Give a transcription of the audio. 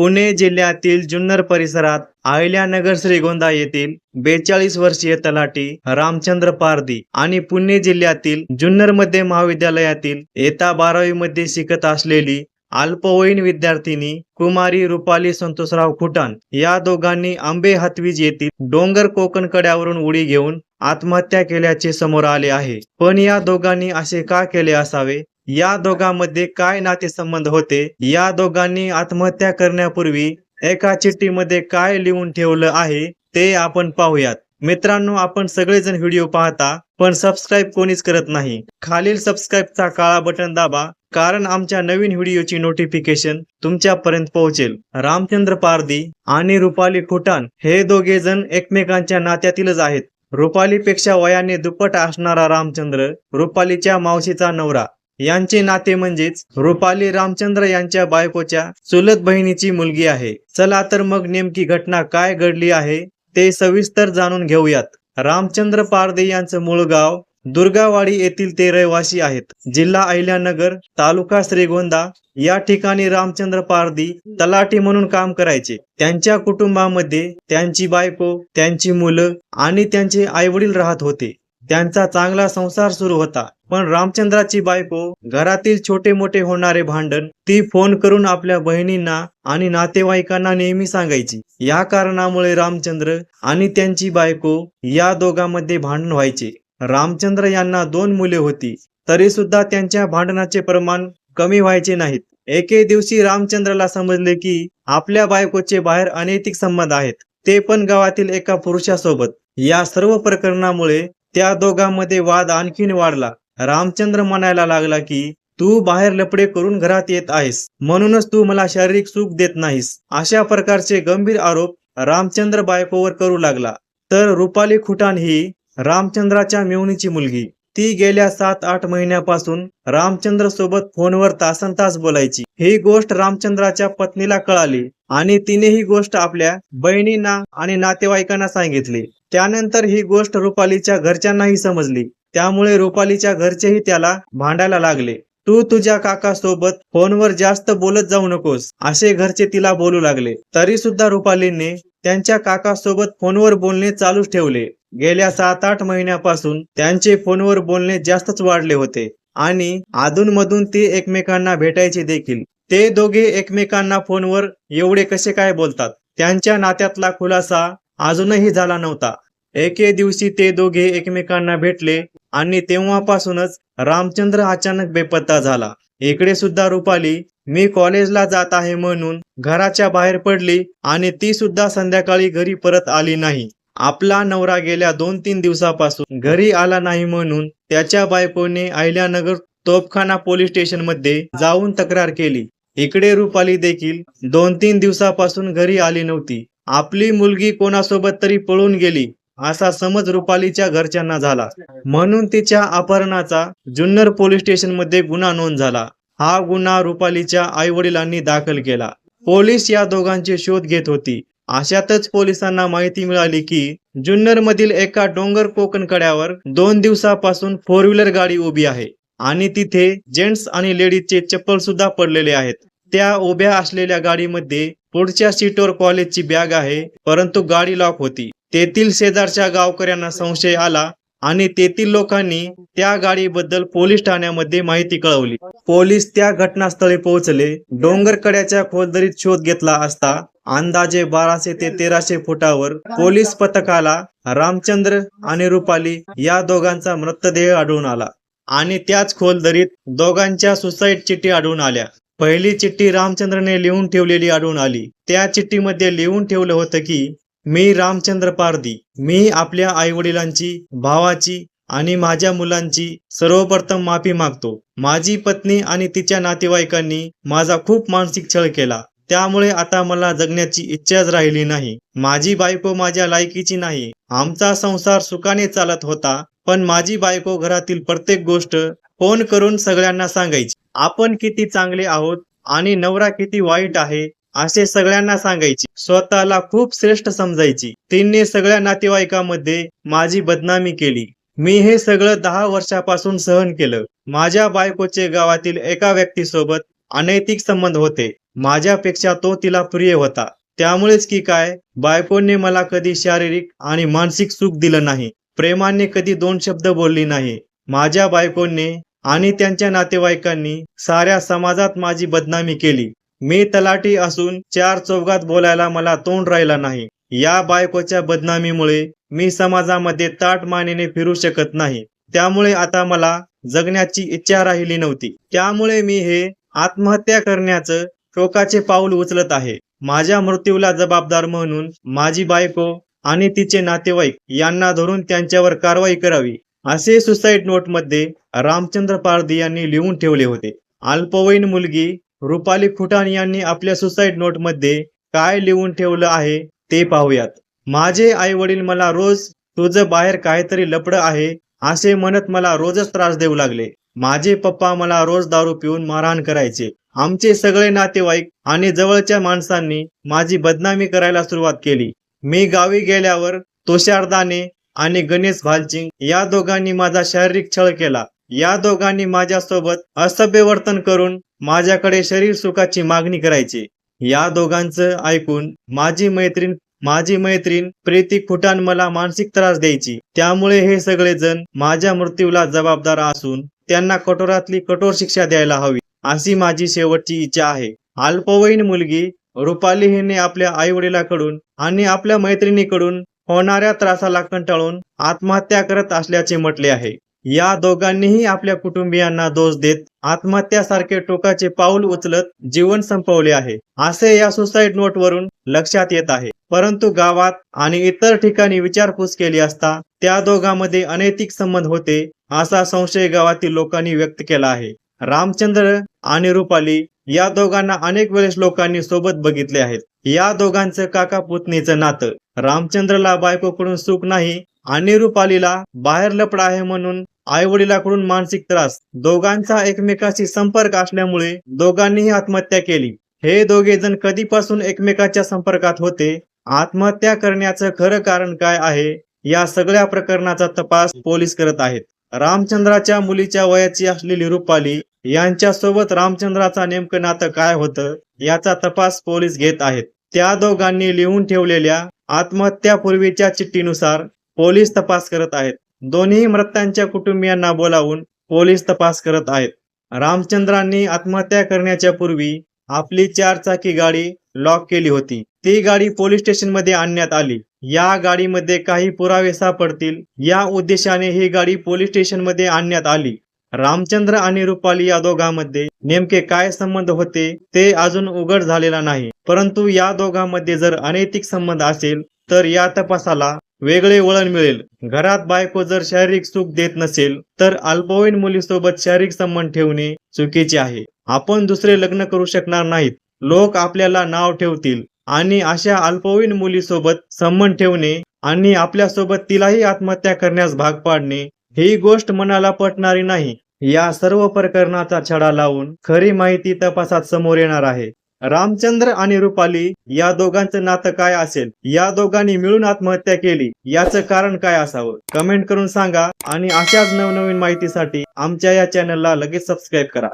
पुणे जिल्ह्यातील जुन्नर परिसरात अहिल्यानगर श्रीगोंदा येथील बेचाळीस वर्षीय तलाठी रामचंद्र पारदी आणि पुणे जिल्ह्यातील जुन्नरमध्ये महाविद्यालयातील येता बारावी मध्ये शिकत असलेली अल्पवयीन विद्यार्थिनी कुमारी रुपाली संतोषराव खुटान या दोघांनी आंबे हातवीज येथील डोंगर कोकण कड्यावरून उडी घेऊन आत्महत्या केल्याचे समोर आले आहे. पण या दोघांनी असे का केले असावे? या दोघांमध्ये काय नातेसंबंध होते? या दोघांनी आत्महत्या करण्यापूर्वी एका चिठ्ठीमध्ये काय लिहून ठेवलं आहे ते आपण पाहूयात. मित्रांनो आपण सगळेजण व्हिडिओ पाहता पण सबस्क्राईब कोणीच करत नाही. खालील सबस्क्राईबचा काळा बटन दाबा कारण आमच्या नवीन व्हिडिओची नोटिफिकेशन तुमच्यापर्यंत पोहोचेल. रामचंद्र पारदी आणि रुपाली खुटान हे दोघे जण एकमेकांच्या नात्यातीलच आहेत. रुपालीपेक्षा वयाने दुप्पट असणारा रामचंद्र रुपालीच्या मावशीचा नवरा. यांचे नाते म्हणजेच रुपाली रामचंद्र यांच्या बायकोच्या चुलत बहिणीची मुलगी आहे. चला तर मग नेमकी घटना काय घडली आहे ते सविस्तर जाणून घेऊयात. रामचंद्र पारदे यांचं मूळ गाव दुर्गावाडी येथील ते रहिवासी आहेत. जिल्हा अहिल्यानगर तालुका श्रीगोंदा. या ठिकाणी रामचंद्र पारदी तलाठी म्हणून काम करायचे. त्यांच्या कुटुंबामध्ये त्यांची बायको त्यांची मुलं आणि त्यांचे आईवडील राहत होते. त्यांचा चांगला संसार सुरू होता. पण रामचंद्राची बायको घरातील छोटे मोठे होणारे भांडण ती फोन करून आपल्या बहिणींना आणि नातेवाईकांना नेहमी सांगायची. या कारणामुळे रामचंद्र आणि त्यांची बायको या दोघांमध्ये भांडण व्हायचे. रामचंद्र यांना दोन मुले होती. तरी सुद्धा त्यांच्या भांडणाचे प्रमाण कमी व्हायचे नाहीत. एके दिवशी रामचंद्रला समजले की आपल्या बायकोचे बाहेर अनैतिक संबंध आहेत. ते पण गावातील एका पुरुषासोबत. या सर्व प्रकरणामुळे त्या दोघांमध्ये वाद आणखीन वाढला. रामचंद्र म्हणायला लागला की तू बाहेर लपडे करून घरात येत आहेस. म्हणूनच तू मला शारीरिक सुख देत नाहीस. अशा प्रकारचे गंभीर आरोप रामचंद्र बायकोवर करू लागला. तर रुपाली खुटान ही रामचंद्राच्या मेवणीची मुलगी. ती गेल्या सात आठ महिन्यापासून रामचंद्र सोबत फोनवर तासन तास बोलायची. ही गोष्ट रामचंद्राच्या पत्नीला कळाली आणि तिने ही गोष्ट आपल्या बहिणींना आणि नातेवाईकांना सांगितली. त्यानंतर ही गोष्ट रुपालीच्या घरच्यांनाही समजली. त्यामुळे रुपालीच्या घरचेही त्याला भांडायला लागले. तू तुझ्या काका सोबत फोनवर जास्त बोलत जाऊ नकोस असे घरचे तिला बोलू लागले. तरी सुद्धा रुपालीने त्यांच्या काका सोबत फोनवर बोलणे चालूच ठेवले. गेल्या सात आठ महिन्यापासून त्यांचे फोनवर बोलणे जास्तच वाढले होते आणि अधूनमधून ते एकमेकांना भेटायचे देखील. ते दोघे एकमेकांना फोनवर एवढे कसे काय बोलतात? त्यांच्या नात्यातला खुलासा अजूनही झाला नव्हता. एके दिवशी ते दोघे एकमेकांना भेटले आणि तेव्हापासूनच रामचंद्र अचानक बेपत्ता झाला. इकडे सुद्धा रुपाली मी कॉलेजला जात आहे म्हणून घराच्या बाहेर पडली आणि ती सुद्धा संध्याकाळी घरी परत आली नाही. आपला नवरा गेल्या दोन तीन दिवसापासून घरी आला नाही म्हणून त्याच्या बायकोने अहिल्यानगर तोपखाना पोलीस स्टेशनमध्ये जाऊन तक्रार केली. इकडे रुपाली देखील दोन तीन दिवसापासून घरी आली नव्हती. आपली मुलगी कोणासोबत तरी पळून गेली असा समज रुपालीच्या घरच्यांना झाला. म्हणून तिच्या अपहरणाचा जुन्नर पोलीस स्टेशनमध्ये गुन्हा नोंद झाला. हा गुन्हा रुपालीच्या आई वडिलांनी दाखल केला. पोलीस या दोघांचे शोध घेत होती. अशातच पोलिसांना माहिती मिळाली की जुन्नर मधील एका डोंगर कोकण कड्यावर दोन दिवसापासून फोर व्हीलर गाडी उभी आहे आणि तिथे जेंट्स आणि लेडीजचे चप्पल सुद्धा पडलेले आहेत. त्या उभ्या असलेल्या गाडीमध्ये पुढच्या सीटवर कॉलेजची बॅग आहे परंतु गाडी लॉक होती. तेथील शेजारच्या गावकऱ्यांना संशय आला आणि तेथील लोकांनी त्या गाडीबद्दल पोलीस ठाण्यामध्ये माहिती कळवली. पोलीस त्या घटनास्थळी पोहोचले. डोंगर कड्याच्या खोलदरीत शोध घेतला असता अंदाजे बाराशे ते तेराशे फुटावर पोलीस पथकाला रामचंद्र आणि रुपाली या दोघांचा मृतदेह आढळून आला आणि त्याच खोलदरीत दोघांच्या सुसाईड चिठी आढळून आल्या. पहिली चिठ्ठी रामचंद्रने लिहून ठेवलेली आढळून आली. त्या चिठ्ठीमध्ये लिहून ठेवलं होतं की मी रामचंद्र पारदी मी आपल्या आई वडिलांची भावाची आणि माझ्या मुलांची सर्वप्रथम माफी मागतो. माझी पत्नी आणि तिच्या नातेवाईकांनी माझा खूप मानसिक छळ केला. त्यामुळे आता मला जगण्याची इच्छाच राहिली नाही. माझी बायको माझ्या लायकीची नाही. आमचा संसार सुखाने चालत होता पण माझी बायको घरातील प्रत्येक गोष्ट फोन करून सगळ्यांना सांगायची. आपण किती चांगले आहोत आणि नवरा किती वाईट आहे असे सगळ्यांना सांगायची. स्वतःला खूप श्रेष्ठ समजायची. तिने सगळ्या नातेवाईकांमध्ये माझी बदनामी केली. मी हे सगळं दहा वर्षापासून सहन केलं. माझ्या बायकोचे गावातील एका व्यक्तीसोबत अनैतिक संबंध होते. माझ्यापेक्षा तो तिला प्रिय होता. त्यामुळेच की काय बायकोने मला कधी शारीरिक आणि मानसिक सुख दिलं नाही. प्रेमाने कधी दोन शब्द बोलली नाही. माझ्या बायकोने आणि त्यांच्या नातेवाईकांनी साऱ्या समाजात माझी बदनामी केली. मी तलाठी असून चार चौघात बोलायला मला तोंड राहिला नाही. या बायकोच्या बदनामीमुळे मी समाजामध्ये ताट मानेने फिरू शकत नाही. त्यामुळे आता मला जगण्याची इच्छा राहिली नव्हती. त्यामुळे मी हे आत्महत्या करण्याचं टोकाचे पाऊल उचलत आहे. माझ्या मृत्यूला जबाबदार म्हणून माझी बायको आणि तिचे नातेवाईक यांना धरून त्यांच्यावर कारवाई करावी. असे सुसाईड नोटमध्ये रामचंद्र पारधी यांनी लिहून ठेवले होते. अल्पवयीन मुलगी रुपाली खुटाण यांनी आपल्या सुसाईड नोटमध्ये काय लिहून ठेवलं आहे ते पाहूयात. माझे आई वडील मला रोज तुझं बाहेर काहीतरी लपड आहे असे म्हणत मला रोजच त्रास देऊ लागले. माझे पप्पा मला रोज दारू पिऊन मारहाण करायचे. आमचे सगळे नातेवाईक आणि जवळच्या माणसांनी माझी बदनामी करायला सुरुवात केली. मी गावी गेल्यावर तुषार दाने आणि गणेश भालचिंग या दोघांनी माझा शारीरिक छळ केला. या दोघांनी माझ्यासोबत असभ्य वर्तन करून माझ्याकडे शरीर सुखाची मागणी करायची. या दोघांचं ऐकून माझी मैत्रीण माझी मैत्रीण प्रीती खुटान मला मानसिक त्रास द्यायची. त्यामुळे हे सगळे जण माझ्या मृत्यूला जबाबदार असून त्यांना कठोरातली कठोर शिक्षा द्यायला हवी अशी माझी शेवटची इच्छा आहे. अल्पवयीन मुलगी रुपाली हिने आपल्या आई वडिलाकडून आणि आपल्या मैत्रिणीकडून होणाऱ्या त्रासाला कंटाळून आत्महत्या करत असल्याचे म्हटले आहे. या दोघांनीही आपल्या कुटुंबियांना दोष देत आत्महत्यासारखे टोकाचे पाऊल उचलत जीवन संपवले आहे. असे या सुसाईड नोट वरून लक्षात येत आहे. परंतु गावात आणि इतर ठिकाणी विचारपूस केली असता त्या दोघांमध्ये अनैतिक संबंध होते असा संशय गावातील लोकांनी व्यक्त केला आहे. रामचंद्र आणि रुपाली या दोघांना अनेक वेळेस लोकांनी सोबत बघितले आहेत. या दोघांचं काका पुतणीचं नातं. रामचंद्रला बायकोकडून सुख नाही आणि रुपालीला बाहेर लपड आहे म्हणून आई वडिलाकडून मानसिक त्रास. दोघांचा एकमेकाशी संपर्क असल्यामुळे दोघांनीही आत्महत्या केली. हे दोघे जण कधीपासून एकमेकाच्या संपर्कात होते? आत्महत्या करण्याचं खरं कारण काय आहे? या सगळ्या प्रकरणाचा तपास पोलीस करत आहेत. रामचंद्राच्या मुलीच्या वयाची असलेली रुपाली यांच्या सोबत रामचंद्राचा नेमकं नातं काय होतं याचा तपास पोलीस घेत आहेत. त्या दोघांनी लिहून ठेवलेल्या आत्महत्यापूर्वीच्या चिठ्ठीनुसार पोलीस तपास करत आहेत. दोन्ही मृतांच्या कुटुंबियांना बोलावून पोलीस तपास करत आहेत. रामचंद्रांनी आत्महत्या करण्याच्या पूर्वी आपली चारचाकी गाडी लॉक केली होती. ती गाडी पोलीस स्टेशनमध्ये आणण्यात आली. या गाडीमध्ये काही पुरावे सापडतील. या उद्देशाने ही गाडी पोलीस स्टेशनमध्ये आणण्यात आली. रामचंद्र आणि रुपाली या दोघांमध्ये नेमके काय संबंध होते ते अजून उघड झालेला नाही. परंतु या दोघांमध्ये जर अनैतिक संबंध असेल तर या तपासाला वेगळे वळण मिळेल. घरात बायको जर शारीरिक सुख देत नसेल तर अल्पवयीन मुलीसोबत शारीरिक संबंध ठेवणे चुकीचे आहे. आपण दुसरे लग्न करू शकणार नाहीत. लोक आपल्याला नाव ठेवतील आणि अशा अल्पवयीन मुलीसोबत संबंध ठेवणे आणि आपल्यासोबत तिलाही आत्महत्या करण्यास भाग पाडणे ही गोष्ट मनाला पटणारी नाही. या सर्व प्रकरणाचा छडा लावून खरी माहिती तपासात समोर येणार आहे. रामचंद्र आणि रुपाली या दोघांचं नातं काय असेल? या दोघांनी मिळून आत्महत्या केली याचं कारण काय असावं? कमेंट करून सांगा आणि अशाच नवनवीन माहितीसाठी आमच्या या चॅनलला लगेच सबस्क्राईब करा.